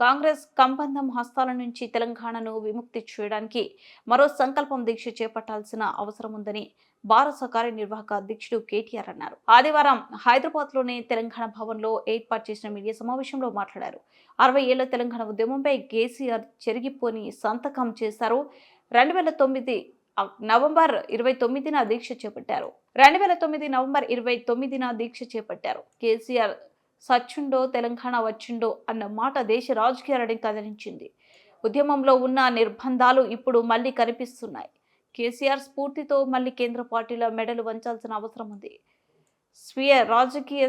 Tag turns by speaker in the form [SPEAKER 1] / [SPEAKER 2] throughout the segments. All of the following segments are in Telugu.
[SPEAKER 1] కాంగ్రెస్ కంబంధం హస్తాల నుంచి తెలంగాణను విముక్తి చేయడానికి మరో సంకల్పం దీక్ష చేపట్టాల్సిన అవసరం ఉందని భారత కార్యనిర్వాహక అధ్యక్షుడు కేటీఆర్ అన్నారు. ఆదివారం హైదరాబాద్లోని తెలంగాణ భవన్లో ఏర్పాటు చేసిన మీడియా సమావేశంలో మాట్లాడారు. అరవై ఏళ్ళ తెలంగాణ ఉద్యమంపై కేసీఆర్ చెరిగిపోని సంతకం చేశారు. రెండు వేల తొమ్మిది నవంబర్ ఇరవై తొమ్మిదిన దీక్ష చేపట్టారు. రెండు వేల తొమ్మిది నవంబర్ ఇరవై తొమ్మిదిన దీక్ష చేపట్టారు. కేసీఆర్ సచ్చుండో తెలంగాణ వచ్చిండో అన్న మాట దేశ రాజకీయాలని కదిలించింది. ఉద్యమంలో ఉన్న నిర్బంధాలు ఇప్పుడు మళ్ళీ కనిపిస్తున్నాయి. కేసీఆర్ స్ఫూర్తితో మళ్ళీ కేంద్ర పార్టీల మెడలు వంచాల్సిన అవసరం ఉంది. స్వీయ రాజకీయ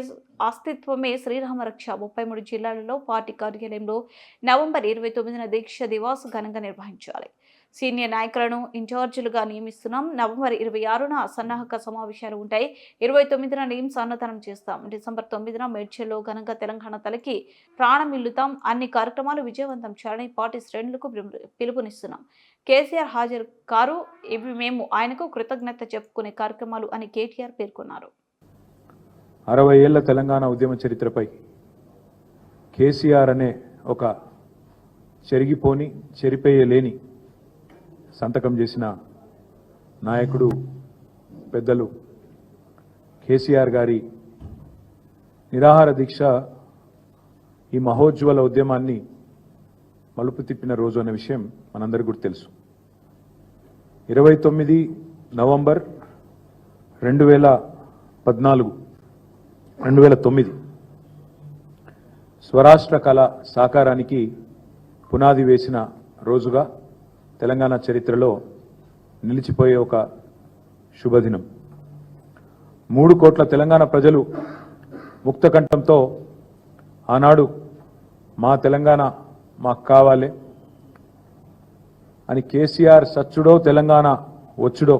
[SPEAKER 1] అస్తిత్వమే శ్రీరామరక్ష ముప్పై మూడు జిల్లాలలో పార్టీ కార్యాలయంలో నవంబర్ ఇరవై తొమ్మిదిన దీక్ష దివాస్ ఘనంగా నిర్వహించాలి. సీనియర్ నాయకులను ఇన్ఛార్జీలుగా నియమిస్తున్నాం. నవంబర్ ఇరవై ఆరున సన్నాహక సమావేశాలు ఉంటాయి. ఇరవై తొమ్మిదిన నిమ్స్ సన్నతనం చేస్తాం. డిసెంబర్ తొమ్మిదిన మేడ్చల్లో ఘనంగా తెలంగాణ తలకి ప్రాణం ఇల్లుతాం. అన్ని కార్యక్రమాలు విజయవంతం చేయాలని పార్టీ శ్రేణులకు పిలుపు- పిలుపునిస్తున్నాం. కేసీఆర్ హాజరు కారు ఇవి మేము ఆయనకు కృతజ్ఞత చెప్పుకునే కార్యక్రమాలు అని కేటీఆర్ పేర్కొన్నారు.
[SPEAKER 2] అరవై ఏళ్ళ తెలంగాణ ఉద్యమ చరిత్రపై కేసీఆర్ అనే ఒక చెరిగిపోని చెరిపేయలేని సంతకం చేసిన నాయకుడు పెద్దలు కేసీఆర్ గారి నిరాహార దీక్ష ఈ మహోజ్వల ఉద్యమాన్ని మలుపు తిప్పిన రోజు అనే విషయం మనందరికీ కూడా తెలుసు. ఇరవై తొమ్మిది నవంబర్ రెండు వేల పద్నాలుగు రెండు వేల తొమ్మిది. స్వరాష్ట్ర కళ సాకారానికి పునాది వేసిన రోజుగా తెలంగాణ చరిత్రలో నిలిచిపోయే ఒక శుభదినం. మూడు కోట్ల తెలంగాణ ప్రజలు ముక్తకంఠంతో ఆనాడు మా తెలంగాణ మాకు కావాలి అని కేసీఆర్ సచ్చుడో తెలంగాణ వచ్చుడో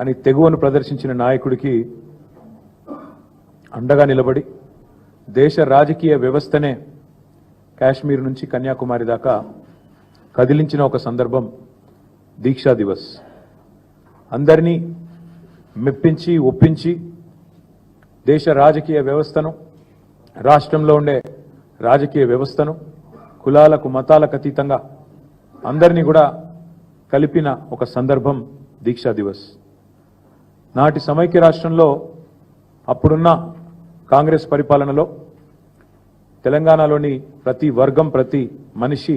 [SPEAKER 2] అని తెగువను ప్రదర్శించిన నాయకుడికి అండగా నిలబడి దేశ రాజకీయ వ్యవస్థనే కాశ్మీర్ నుంచి కన్యాకుమారి దాకా కదిలించిన ఒక సందర్భం దీక్షా దివస్. అందరినీ మెప్పించి ఒప్పించి దేశ రాజకీయ వ్యవస్థను రాష్ట్రంలో ఉండే రాజకీయ వ్యవస్థను కులాలకు మతాలకు అతీతంగా అందరినీ కూడా కలిపిన ఒక సందర్భం దీక్షా దివస్. నాటి సమైక్య రాష్ట్రంలో అప్పుడున్న కాంగ్రెస్ పరిపాలనలో తెలంగాణలోని ప్రతి వర్గం ప్రతి మనిషి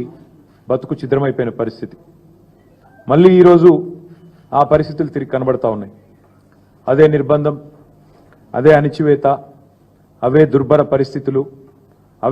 [SPEAKER 2] బతుకు ఛిద్రమైపోయిన పరిస్థితి. మళ్ళీ ఈరోజు ఆ పరిస్థితులు తిరిగి కనబడతా ఉన్నాయి. అదే నిర్బంధం అదే అణిచివేత అవే దుర్భర పరిస్థితులు.